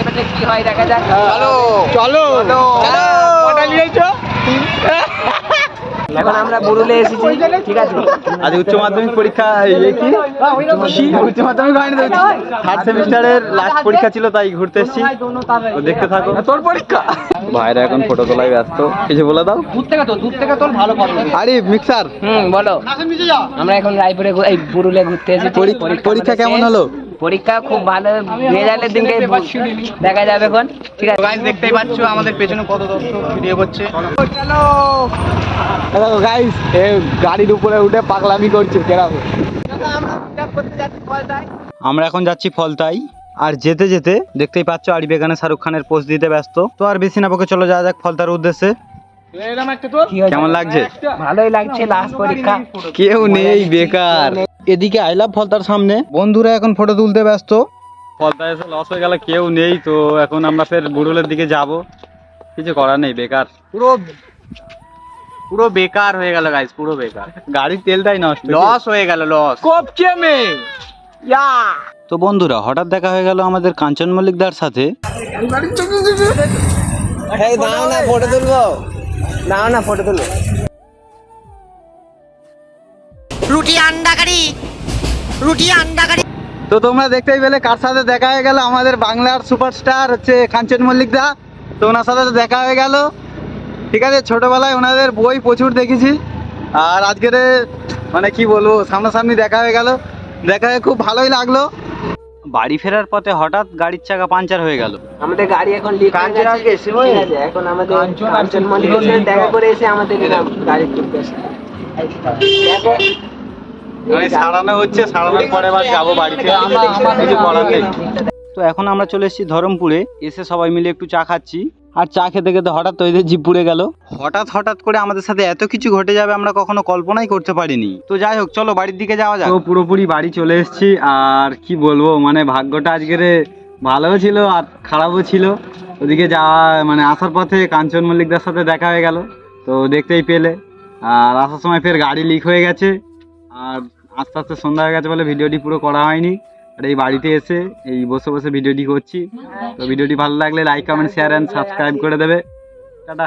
এবারে কি হয় দেখা যাক। চলো। চলো। কটা নিয়েছো? এখন আমরা বুরুলে এসেছি ঠিক আছে? আজ উচ্চ মাধ্যমিক পরীক্ষা এই কি? উচ্চ মাধ্যমিক হয়নি থার্ড সেমিস্টারের লাস্ট পরীক্ষা ছিল তাই ঘুরতে এসেছি। তো দেখতে থাকো। তোর পরীক্ষা? ভাইরা এখন ফটো তোলায় ব্যস্ত। কিছু বলে দাও। দূর থেকে তো দূর থেকে তোর ভালো আরে মিক্সার। হুম বলো। আমরা এখন রায়পুরে এই বুরুলে ঘুরতে এসেছি। পরীক্ষা কেমন হলো। পরীক্ষা খুব ভালো রেজাল্টের দিনকে দেখা যাবে এখন। ঠিক আছে। গাইস দেখতেই পাচ্ছ আমাদের পেছনে কত দর্শক ভিডিও করছে। দেখো গাইস এ গাড়ির উপরে উঠে পাগলামি করছে কেরাম। আমরা এখন যাচ্ছি ফলতাই। আর যেতে যেতে দেখতেই পাচ্ছ আরিফ এখানে শাহরুখ খানের পোস্ট দিতে ব্যস্ত। তো আর বেশি না বকে চলো যাওয়া যাক ফলতার উদ্দেশ্যে। কেমন লাগছে? ভালোই লাগছে লাস্ট পরীক্ষা। কেউ নেই বেকার। এদিকে আই লাভ ফলতার সামনে। বন্ধুরা এখন ফটো তুলতে ব্যস্ত। ফলতা এসে লস হয়ে গেল কেউ নেই তো এখন আমরা ফের বুড়ুলের দিকে যাব। কিছু করার নেই বেকার। পুরো পুরো বেকার হয়ে গেল গাইস পুরো বেকার। গাড়ির তেলটাই নষ্ট। লস হয়ে গেল লস কপচে মে! ইয়া! তো বন্ধুরা হঠাৎ দেখা হয়ে গেল আমাদের কাঞ্চন মল্লিকদার সাথে। এই দাও না ফটো তুলবো। দাও না ফটো তুলবো। রুটি আন্ডা কারি রুটি আন্ডা কারি তো তোমরা দেখতেই পেলে কার সাথে দেখা হয়ে গেল? আমাদের বাংলার সুপারস্টার হচ্ছে কাঞ্চন মল্লিক দা। তো ওনার সাথে তো দেখা হয়ে গেল। ঠিক আছে ছোটবেলায় ওনাদের বই প্রচুর দেখেছি। আর আজকের মানে কি বলব সামনাসামনি দেখা হয়ে গেল। দেখা হয়ে খুব ভালোই লাগল। বাড়ি ফেরার পথে হঠাৎ গাড়ির চাকা পাঞ্চার হয়ে গেল। আমাদের গাড়ি এখন লিক হয়ে গেছে। ঠিক আছে এখন আমাদের কাঞ্চন মল্লিকের দেখা করে এসে আমাদের গাড়ি তুলতে আসে দেখো মানে সারানো হচ্ছে সারানোর পরে আবার যাব বাড়িতে। কিছু করার নেই। তো এখন আমরা চলে এসেছি ধরমপুরে এসে সবাই মিলে একটু চা খাচ্ছি। আর চা খেতে খেতে হঠাৎ তো এদের জিপ পুড়ে গেল। হঠাৎ হঠাৎ করে আমাদের সাথে এত কিছু ঘটে যাবে আমরা কখনো কল্পনাই করতে পারিনি। তো যাই হোক চলো বাড়ির দিকে যাওয়া যাক। তো পুরোপুরি বাড়ি চলে এসেছি আর কি বলব মানে ভাগ্যটা আজকের ভালোও ছিল আর খারাপও ছিল। ওদিকে যাওয়া মানে আসার পথে কাঞ্চন মল্লিকদার সাথে দেখা হয়ে গেল। তো দেখতেই পেলে। আর আসার সময় ফের গাড়ি লিক হয়ে গেছে। আর আস্তে আস্তে সন্ধ্যা হয়ে গেছে বলে ভিডিওটি পুরো করা হয়নি। আর এই বাড়িতে এসে এই বসে বসে ভিডিওটি করছি। তো ভিডিওটি ভালো লাগলে like comment share and subscribe করে দেবে। টাটা।